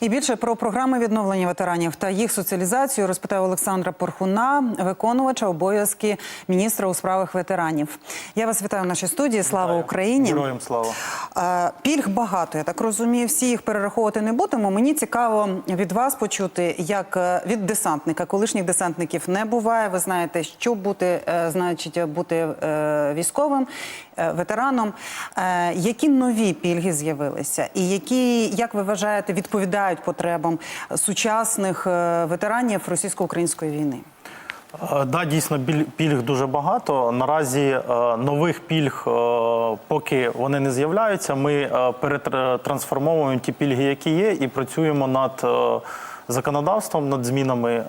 І більше про програми відновлення ветеранів та їх соціалізацію розпитає Олександра Порхуна, виконувача обов'язки міністра у справах ветеранів. Я вас вітаю в нашій студії. Слава Україні! Героям слава. Е, Пільг багато, я так розумію. Всі їх перераховувати не будемо. Мені цікаво від вас почути, як е, від десантника, колишніх десантників не буває. Ви знаєте, що бути, е, значить, бути військовим, е, ветераном. Е, Які нові пільги з'явилися, і які, як ви вважаєте, відповідають потребам сучасних е, ветеранів російсько-української війни? Да, дійсно, пільг дуже багато. Наразі нових пільг, поки вони не з'являються, ми перетрансформовуємо ті пільги, які є, і працюємо над законодавством, над змінами е,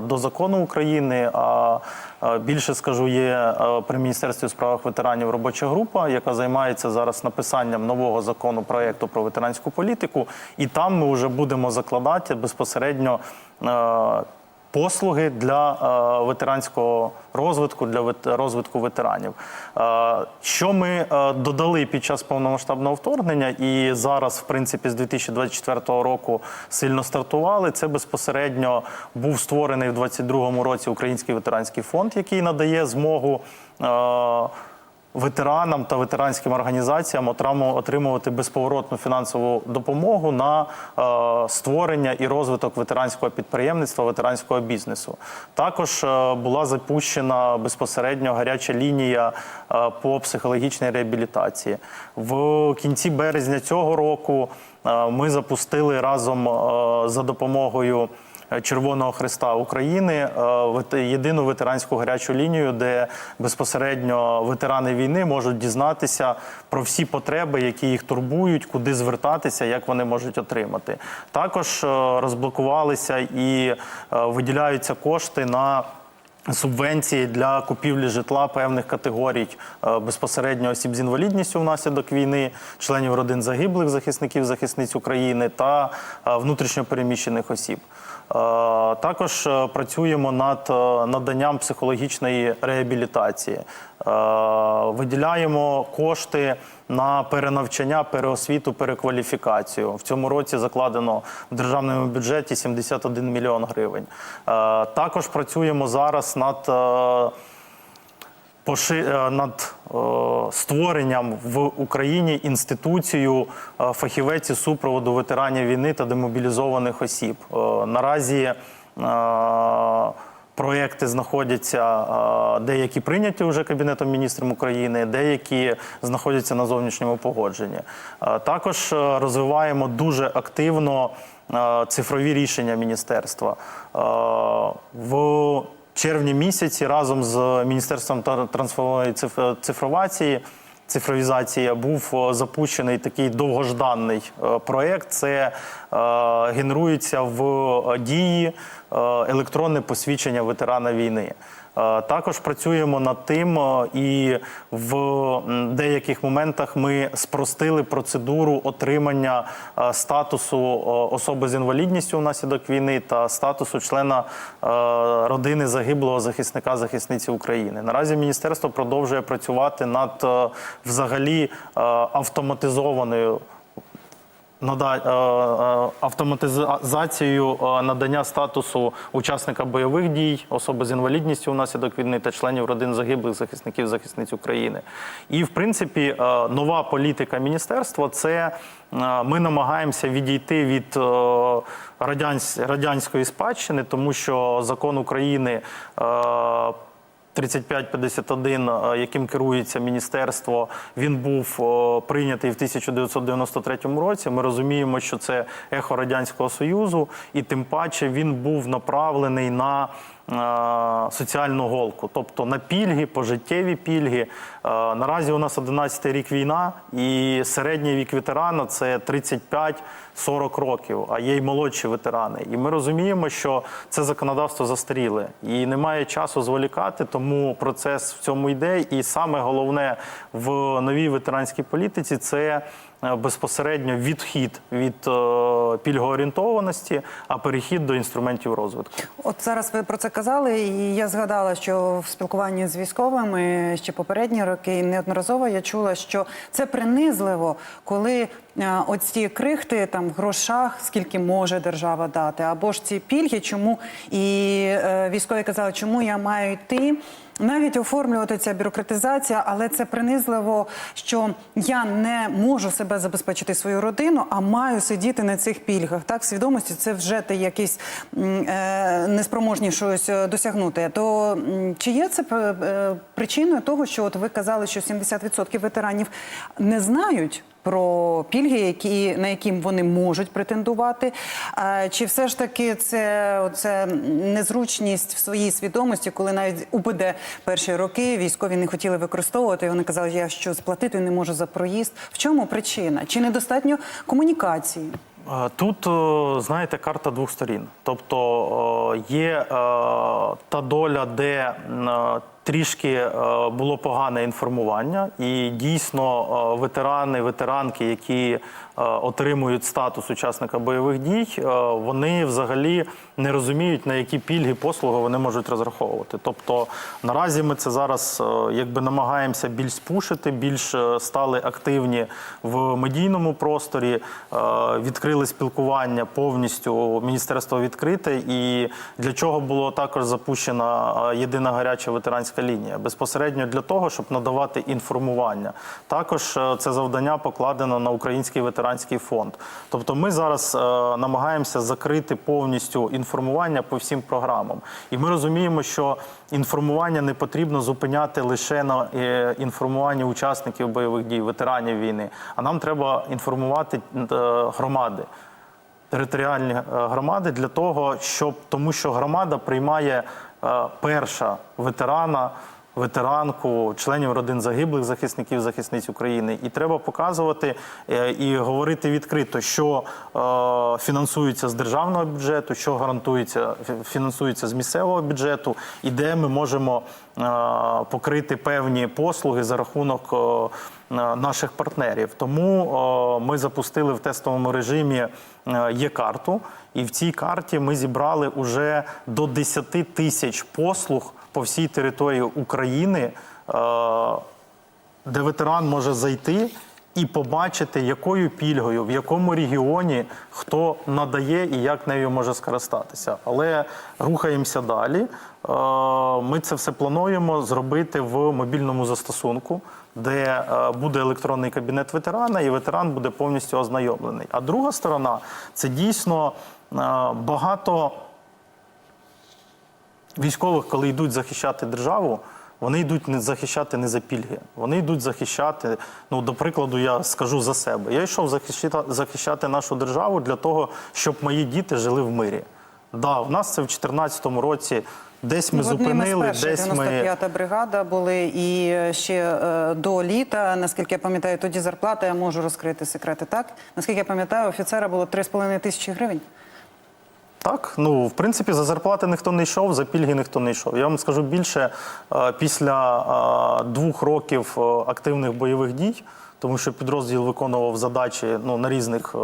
до закону України. А е, більше скажу, є е, при міністерстві у справах ветеранів робоча група, яка займається зараз написанням нового закону проєкту про ветеранську політику, і там ми вже будемо закладати безпосередньо. Послуги для е, ветеранського розвитку, для розвитку ветеранів. Е, що ми е, додали під час повномасштабного вторгнення, і зараз, в принципі, з 2024 року сильно стартували. Це безпосередньо був створений в 2022 році Український ветеранський фонд, який надає змогу. Ветеранам та ветеранським організаціям отримувати безповоротну фінансову допомогу на е, створення і розвиток ветеранського підприємництва, ветеранського бізнесу. Також е, була запущена безпосередньо гаряча лінія е, по психологічній реабілітації. В кінці березня цього року ми запустили разом за допомогою. Червоного Христа України е, вет- єдину ветеранську гарячу лінію, де безпосередньо ветерани війни можуть дізнатися про всі потреби, які їх турбують, куди звертатися, як вони можуть отримати. Також е, розблокувалися і е, виділяються кошти на. Субвенції для купівлі житла певних категорій е, безпосередньо осіб з інвалідністю внаслідок війни, членів родин загиблих захисників захисниць України та е, внутрішньопереміщених осіб. Е, Також е, працюємо над е, наданням психологічної реабілітації. Виділяємо кошти на перенавчання, переосвіту, перекваліфікацію. В цьому році закладено в державному бюджеті 71 мільйон гривень. Також працюємо зараз над над е, створенням в Україні інституцію е, фахівець із супроводу ветеранів війни та демобілізованих осіб. Е, Наразі е, проекти знаходяться е, деякі прийняті вже Кабінетом міністрів України, деякі знаходяться на зовнішньому погодженні. Е, Також е, розвиваємо дуже активно е, цифрові рішення міністерства. Е, В червні місяці разом з Міністерством трансформованої циф- цифровації. Цифровізація був е, запущений такий довгожданий проект. Це е, генерується в е, дії е, електронне посвідчення ветерана війни. Е, Також працюємо над тим, е, і в деяких моментах ми спростили процедуру отримання е, статусу е, особи з інвалідністю внаслідок війни та статусу члена е, родини загиблого захисника захисниці України. Наразі міністерство продовжує працювати над е, взагалі е, автоматизованою е, е, автоматизацією е, надання статусу учасника бойових дій, особи з інвалідністю внаслідок війни та членів родин загиблих захисників захисниць України. І в принципі, нова політика міністерства це ми намагаємося відійти від радянсь- радянської спадщини, тому що закон України. Е, 3551, е, яким керується міністерство, він був е, прийнятий в 1993 році. Ми розуміємо, що це ехо радянського союзу, і тим паче він був направлений на соціальну голку, тобто на пільги, пожиттєві пільги. Е, Наразі у нас 11 рік війна, і середній вік ветерана це 35-40 років, а є й молодші ветерани. І ми розуміємо, що це законодавство застаріле і немає часу зволікати, тому процес в цьому йде. І саме головне в новій ветеранській політиці це. Безпосередньо відхід від е, пільгоорієнтованості, а перехід до інструментів розвитку. От зараз ви про це казали, і я згадала, що в спілкуванні з військовими ще попередні роки неодноразово я чула, що це принизливо, коли е, оці крихти там в грошах, скільки може держава дати, або ж ці пільги, чому і е, військові казали, чому я маю йти. Навіть оформлювати ця бюрократизація, але це принизливо, що я не можу себе забезпечити свою родину, а маю сидіти на цих пільгах. Так, свідомості це вже ти якийсь е, неспроможні щось е, досягнути. То чи є це е, е, причиною того, що от ви казали, що 70% ветеранів не знають? Про пільги, які на які вони можуть претендувати, чи все ж таки це оце незручність в своїй свідомості, коли навіть УБД перші роки військові не хотіли використовувати. Вони казали, я що сплатити не можу за проїзд. В чому причина? Чи недостатньо комунікації? Тут, знаєте, карта двох сторін. Тобто є е, та доля, де трішки е, було погане інформування, і дійсно е, ветерани, ветеранки, які отримують статус учасника бойових дій, е, вони взагалі не розуміють, на які пільги послуги вони можуть розраховувати. Тобто наразі ми це зараз е, якби намагаємося більш спушити, більш е, стали активні в медійному просторі, е, відкрили спілкування повністю. Міністерство відкрите. І для чого було також запущена е, єдина гаряча ветеранська лінія? Безпосередньо для того, щоб надавати інформування. Також е, це завдання покладено на Український ветеранський фонд. Тобто, ми зараз е, намагаємося закрити повністю інформування по всім програмам. І ми розуміємо, що інформування не потрібно зупиняти лише на е, інформуванні учасників бойових дій, ветеранів війни, а нам треба інформувати е, громади. Територіальні е, громади для того, щоб тому, що громада приймає е, перша ветерана, ветеранку, членів родин загиблих захисників, захисниць України, і треба показувати е, і говорити відкрито, що е, фінансується з державного бюджету, що гарантується фінансується з місцевого бюджету, і де ми можемо е, покрити певні послуги за рахунок. Наших партнерів, тому ми запустили в тестовому режимі є карту, і в цій карті ми зібрали уже до 10 тисяч послуг по всій території України, е, де ветеран може зайти і побачити, якою пільгою, в якому регіоні хто надає і як нею може скористатися. Але рухаємося далі. Е, Ми це все плануємо зробити в мобільному застосунку, де е, буде електронний кабінет ветерана, і ветеран буде повністю ознайомлений. А друга сторона це дійсно багато військових, коли йдуть захищати державу, вони йдуть не захищати не за пільги. Вони йдуть захищати. Ну, до прикладу, я скажу за себе. Я йшов захищати, захищати нашу державу для того, щоб мої діти жили в мирі. Да, у нас це в 2014 році. Десь ми Ну, одним зупинили, перших десь ми 95-та бригада були і ще е, до літа, наскільки я пам'ятаю, тоді зарплата, я можу розкрити секрети, так? Наскільки я пам'ятаю, офіцера було 3,5 тисячі гривень. Так, ну в принципі, за зарплати ніхто не йшов, за пільги ніхто не йшов. Я вам скажу більше е, після е, двох років е, активних бойових дій, тому що підрозділ виконував задачі ну, на різних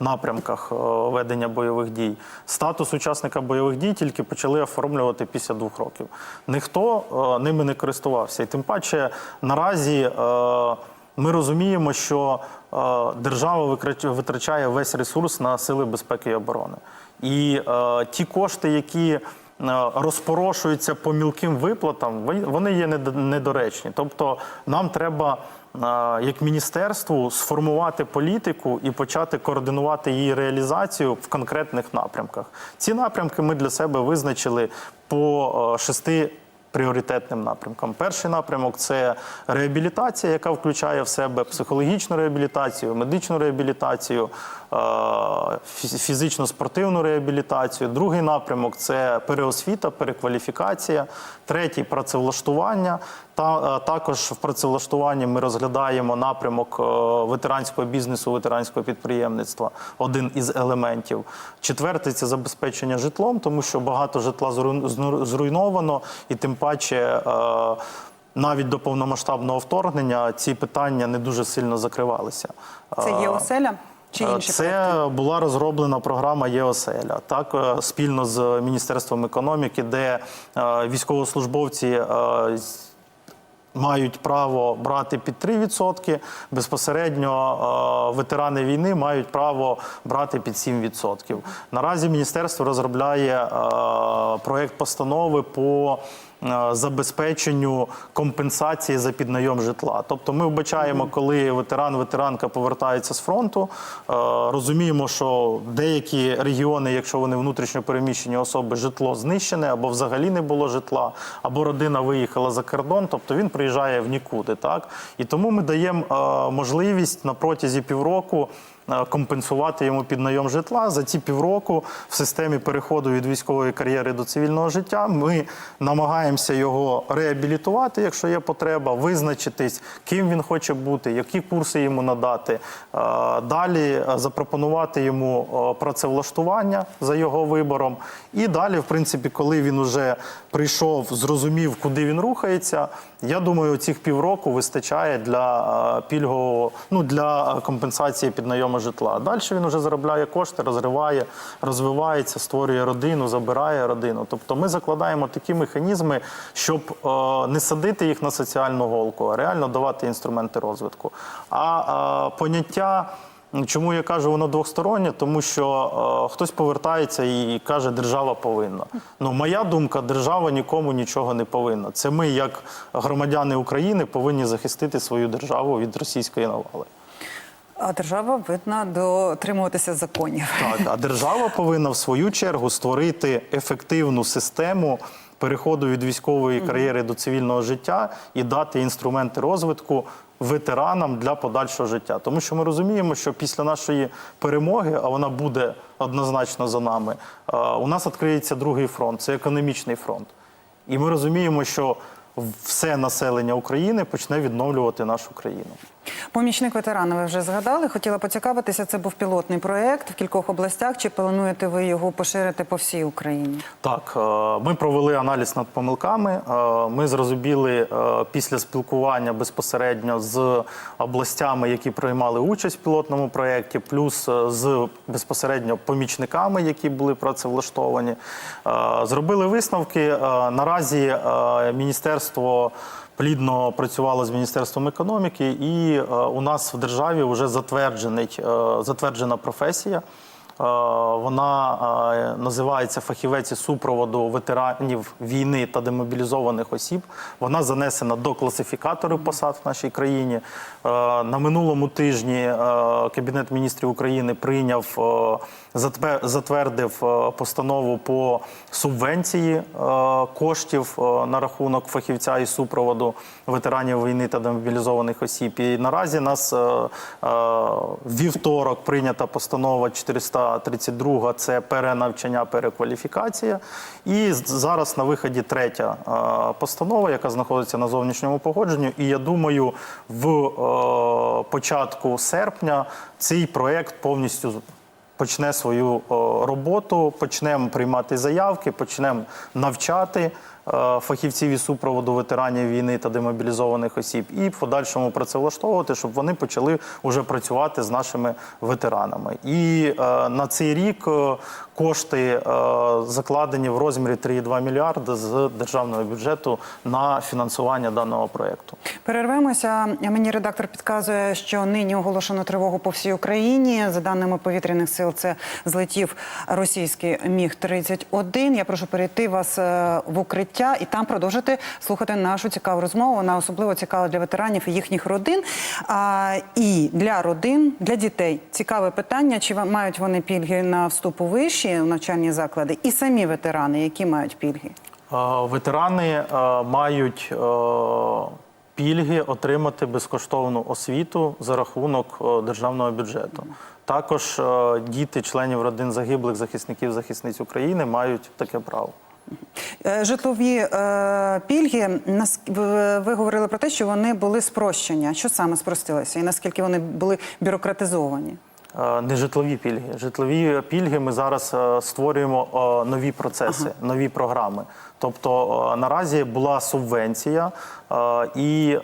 напрямках ведення бойових дій. Статус учасника бойових дій тільки почали оформлювати після двох років. Ніхто ними не користувався. І тим паче наразі. ми розуміємо, що держава витрачає весь ресурс на сили безпеки і оборони. І е, ті кошти, які е, розпорошуються по мілким виплатам, вони- є недоречні. Тобто нам треба. е, Як міністерству сформувати політику і почати координувати її реалізацію в конкретних напрямках. Ці напрямки ми для себе визначили по е, шести пріоритетним напрямкам. Перший напрямок це реабілітація, яка включає в себе психологічну реабілітацію, медичну реабілітацію, фізично-спортивну реабілітацію. Другий напрямок це переосвіта, перекваліфікація. Третій працевлаштування. Та е, також в працевлаштуванні ми розглядаємо напрямок е, ветеранського бізнесу, ветеранського підприємництва, один із елементів. Четвертий це забезпечення житлом, тому що багато житла зруйновано, і тим паче. е, навіть до повномасштабного вторгнення ці питання не дуже сильно закривалися. Це є Е, оселя чи Е, інші Це проекти? була розроблена програма ЄОСЕЛЯ, так е, спільно з Міністерством економіки, де е, військовослужбовці. Мають право брати під 3%, безпосередньо ветерани війни мають право брати під 7%. Наразі міністерство розробляє проєкт постанови по забезпеченню компенсації за піднайом житла. Тобто ми вбачаємо, коли ветеран, ветеранка повертається з фронту, е, розуміємо, що деякі регіони, якщо вони внутрішньо переміщені особи, житло знищене або взагалі не було житла, або родина виїхала за кордон, тобто він приїжджає в нікуди. Так? І тому ми даємо е, можливість на протязі півроку е, компенсувати йому піднайом житла. За ці півроку в системі переходу від військової кар'єри до цивільного життя ми намагаємося його реабілітувати, якщо є потреба, визначитись, ким він хоче бути, які курси йому надати. Е, Далі е, запропонувати йому е, працевлаштування за його вибором. І далі, в принципі, коли він вже прийшов, зрозумів, куди він рухається. Я думаю, цих півроку вистачає для е, пільгового, ну для компенсації піднайому житла. Далі він вже заробляє кошти, розриває, розвивається, створює родину, забирає родину. Тобто ми закладаємо такі механізми, щоб е, не садити їх на соціальну голку, а реально давати інструменти розвитку. А е, поняття. Чому я кажу, воно двостороннє? Тому що е, хтось повертається і каже, держава повинна. Ну, моя думка, держава нікому нічого не повинна. Це ми, як громадяни України, повинні захистити свою державу від російської навали. А держава видна дотримуватися законів. Так, а держава повинна в свою чергу створити ефективну систему переходу від військової кар'єри до цивільного життя і дати інструменти розвитку ветеранам для подальшого життя. Тому що ми розуміємо, що після нашої перемоги, а вона буде однозначно за нами, у нас відкриється другий фронт це економічний фронт. І ми розуміємо, що все населення України почне відновлювати нашу країну. Помічник ветерана, ви вже згадали. Хотіла поцікавитися. Це був пілотний проєкт в кількох областях. Чи плануєте ви його поширити по всій Україні? Так, е, ми провели аналіз над помилками. Е, Ми зрозуміли е, після спілкування безпосередньо з областями, які приймали участь в пілотному проєкті, плюс з безпосередньо помічниками, які були працевлаштовані. Зробили висновки. Наразі міністерство. Плідно працювала з міністерством економіки, і е, у нас в державі вже затверджений е, затверджена професія. Е, Вона е, називається фахівець супроводу ветеранів війни та демобілізованих осіб. Вона занесена до класифікатору посад в нашій країні. Е, На минулому тижні Кабінет міністрів України прийняв затвердив постанову по субвенції коштів на рахунок фахівця із супроводу ветеранів війни та демобілізованих осіб. І наразі нас вівторок прийнята постанова 432, це перенавчання, перекваліфікація. І зараз на виході третя е, постанова, яка знаходиться на зовнішньому погодженню. І я думаю, в е, початку серпня цей проект повністю почне свою е, роботу, почнемо приймати заявки, почнемо навчати фахівців із супроводу ветеранів війни та демобілізованих осіб, і в подальшому працевлаштовувати, щоб вони почали вже працювати з нашими ветеранами. І е, на цей рік е, кошти е, закладені в розмірі 3,2 мільярди з державного бюджету на фінансування даного проєкту. Перервемося. Мені редактор підказує, що нині оголошено тривогу по всій Україні. За даними повітряних сил, це злетів російський міг 31 Я прошу перейти вас е, в укриття і там продовжити слухати нашу цікаву розмову. Вона особливо цікава для ветеранів і їхніх родин. А, і для родин, для дітей цікаве питання: чи мають вони пільги на вступ у вищі навчальні заклади, і самі ветерани, які мають пільги. Ветерани е, мають е, пільги отримати безкоштовну освіту за рахунок е, державного бюджету. Також діти членів родин загиблих захисників захисниць України мають таке право. Е, Житлові е, пільги, ви говорили про те, що вони були спрощені. Що саме спростилося і наскільки вони були бюрократизовані? Е, Не житлові пільги. Житлові пільги ми зараз е, створюємо нові процеси, нові програми. Тобто наразі була субвенція, і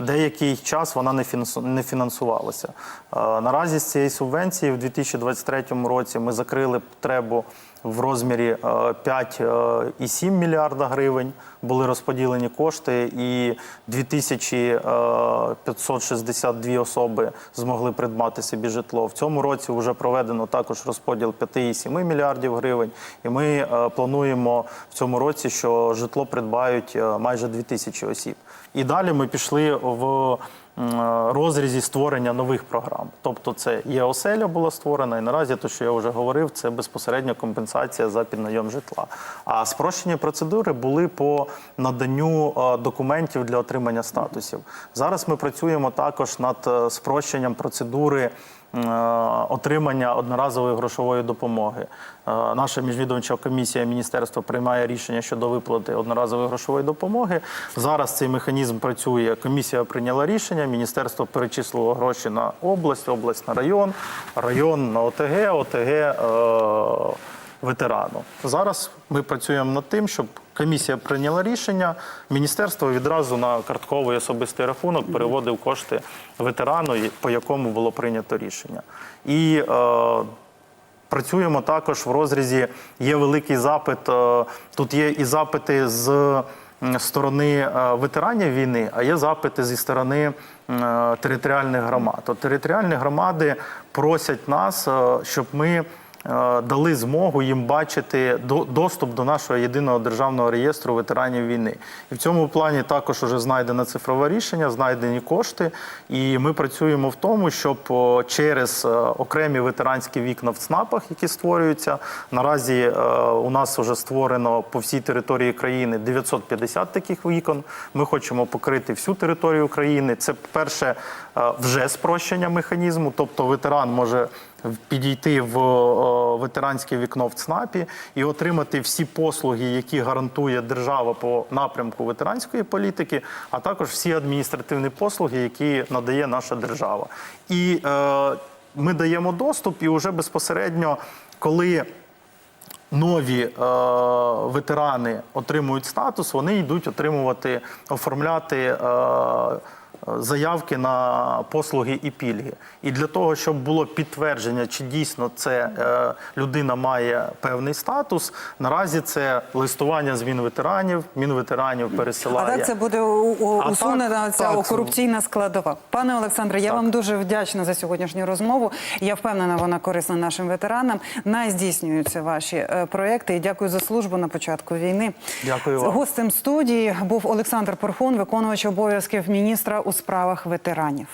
деякий час вона не фінансувалася. Наразі з цієї субвенції в 2023 році ми закрили потребу в розмірі е, 5,7 мільярда гривень. Були розподілені кошти, і 2562 особи змогли придбати собі житло. В цьому році вже проведено також розподіл 5,7 мільярдів гривень. І ми е, плануємо в цьому році, що житло придбають е, майже 2000 осіб. І далі ми пішли в е, розрізі створення нових програм. Тобто, це є оселя була створена, і наразі те, що я вже говорив, це безпосередньо компенсація за піднайом житла. А спрощені процедури були по наданню е, документів для отримання статусів. Зараз ми працюємо також над е, спрощенням процедури. Е, Отримання одноразової грошової допомоги. Е, Наша міжвідомча комісія міністерства приймає рішення щодо виплати одноразової грошової допомоги. Зараз цей механізм працює. Комісія прийняла рішення, міністерство перечислило гроші на область, область на район, район на ОТГ, ОТГ е, ветерану. Зараз ми працюємо над тим, щоб комісія прийняла рішення. Міністерство відразу на картковий особистий рахунок переводив кошти ветерану, по якому було прийнято рішення. І е, Працюємо також в розрізі. Є великий запит. е, Тут є і запити з сторони е, ветеранів війни, а є запити зі сторони м, територіальних громад. От територіальні громади просять нас, е, щоб ми е, дали змогу їм бачити до- доступ до нашого єдиного державного реєстру ветеранів війни. І в цьому плані також вже знайдено цифрове рішення, знайдені кошти. І ми працюємо в тому, щоб через е, окремі ветеранські вікна в ЦНАПах, які створюються. Наразі е, у нас вже створено по всій території країни 950 таких вікон. Ми хочемо покрити всю територію країни. Це перше е, вже спрощення механізму, тобто ветеран може підійти в ветеранське вікно в ЦНАПі і отримати всі послуги, які гарантує держава по напрямку ветеранської політики, а також всі адміністративні послуги, які надає наша держава. І е, ми даємо доступ, і вже безпосередньо, коли нові е, ветерани отримують статус, вони йдуть отримувати, оформляти. Е, Заявки на послуги і пільги, і для того, щоб було підтвердження, чи дійсно це е, людина має певний статус. Наразі це листування з мінветеранів, мінветеранів А пересилає. так це буде у- у- А усунена ця так. корупційна складова. Пане Олександре, я вам дуже вдячна за сьогоднішню розмову. Я впевнена, вона корисна нашим ветеранам. Найздійснюються ваші е, проекти. І дякую за службу на початку війни. Дякую вам. Гостем студії був Олександр Порхун, виконувач обов'язків міністра справах ветеранів.